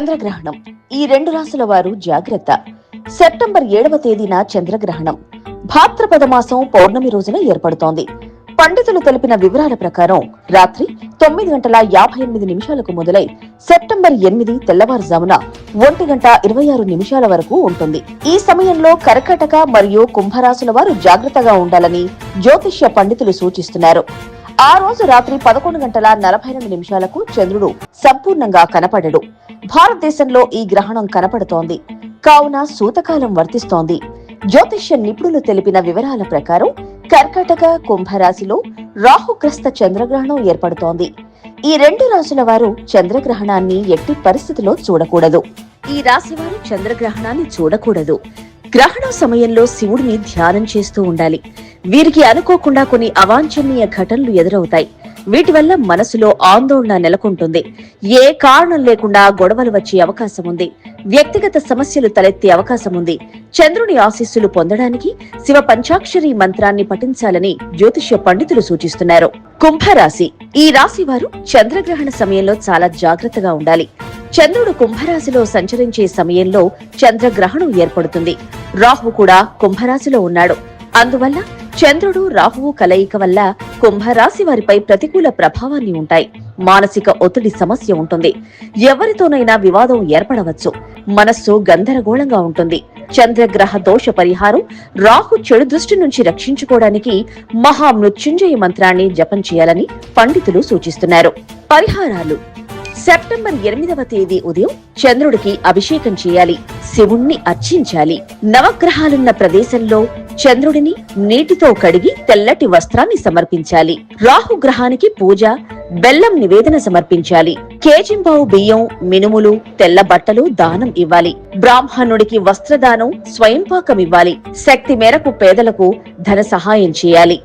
చంద్రగ్రహణం. ఈ రెండు రాసుల వారు జాగ్రత్త. సెప్టెంబర్ ఏడవ తేదీన చంద్రగ్రహణం. భాద్రపద మాసం పౌర్ణమి రోజున ఏర్పడుతోంది. పండితులు తెలిపిన వివరాల ప్రకారం రాత్రి తొమ్మిది గంటల యాభై ఎనిమిది నిమిషాలకు మొదలై సెప్టెంబర్ ఎనిమిది తెల్లవారుజామున ఒంటి గంట ఇరవై ఆరు నిమిషాల వరకు ఉంటుంది. ఈ సమయంలో కర్కటక మరియు కుంభరాశుల వారు జాగ్రత్తగా ఉండాలని జ్యోతిష్య పండితులు సూచిస్తున్నారు. ఆ రోజు రాత్రి పదకొండు గంటల నలభై రెండు నిమిషాలకు చంద్రుడు సంపూర్ణంగా కనపడడు. భారతదేశంలో ఈ గ్రహణం కనపడుతోంది. కావున సూతకాలం వర్తిస్తోంది. జ్యోతిష్య నిపుణులు తెలిపిన వివరాల ప్రకారం కర్కటక కుంభరాశిలో రాహుగ్రస్త చంద్రగ్రహణం ఏర్పడుతోంది. ఈ రెండు రాశుల వారు చంద్రగ్రహణాన్ని ఎట్టి పరిస్థితిలో చూడకూడదు. ఈ రాశి వారు చంద్రగ్రహణాన్ని చూడకూడదు. గ్రహణం సమయంలో శివుడిని ధ్యానం చేస్తూ ఉండాలి. వీరికి అనుకోకుండా కొన్ని అవాంఛనీయ ఘటనలు ఎదురవుతాయి. వీటి వల్ల మనసులో ఆందోళన నెలకొంటుంది. ఏ కారణం లేకుండా గొడవలు వచ్చే అవకాశం ఉంది. వ్యక్తిగత సమస్యలు తలెత్తే అవకాశం ఉంది. చంద్రుని ఆశీస్సులు పొందడానికి శివ పంచాక్షరి మంత్రాన్ని పఠించాలని జ్యోతిష్య పండితులు సూచిస్తున్నారు. కుంభరాశి. ఈ రాశి వారు చంద్రగ్రహణ సమయంలో చాలా జాగ్రత్తగా ఉండాలి. చంద్రుడు కుంభరాశిలో సంచరించే సమయంలో చంద్రగ్రహణం ఏర్పడుతుంది. రాహు కూడా కుంభరాశిలో ఉన్నాడు. అందువల్ల చంద్రుడు రాహువు కలయిక వల్ల కుంభరాశి వారిపై ప్రతికూల ప్రభావాన్ని ఉంటాయి. మానసిక ఒత్తిడి సమస్య ఉంటుంది. ఎవరితోనైనా వివాదం ఏర్పడవచ్చు. మనస్సు గందరగోళంగా ఉంటుంది. చంద్రగ్రహ దోష పరిహారం రాహు చెడు దృష్టి నుంచి రక్షించుకోవడానికి మహామృత్యుంజయ మంత్రాన్ని జపం చేయాలని పండితులు సూచిస్తున్నారు. పరిహారాలు. సెప్టెంబర్ ఎనిమిదవ తేదీ ఉదయం చంద్రుడికి అభిషేకం చేయాలి. శివుణ్ణి అర్చించాలి. నవగ్రహాలున్న ప్రదేశంలో చంద్రుడిని నీటితో కడిగి తెల్లటి వస్త్రాన్ని సమర్పించాలి. రాహు గ్రహానికి పూజ బెల్లం నివేదన సమర్పించాలి. కేజింబావు బియ్యం మినుములు తెల్ల బట్టలు దానం ఇవ్వాలి. బ్రాహ్మణుడికి వస్త్రదానం స్వయంపాకం ఇవ్వాలి. శక్తి మేరకు పేదలకు ధన సహాయం చేయాలి.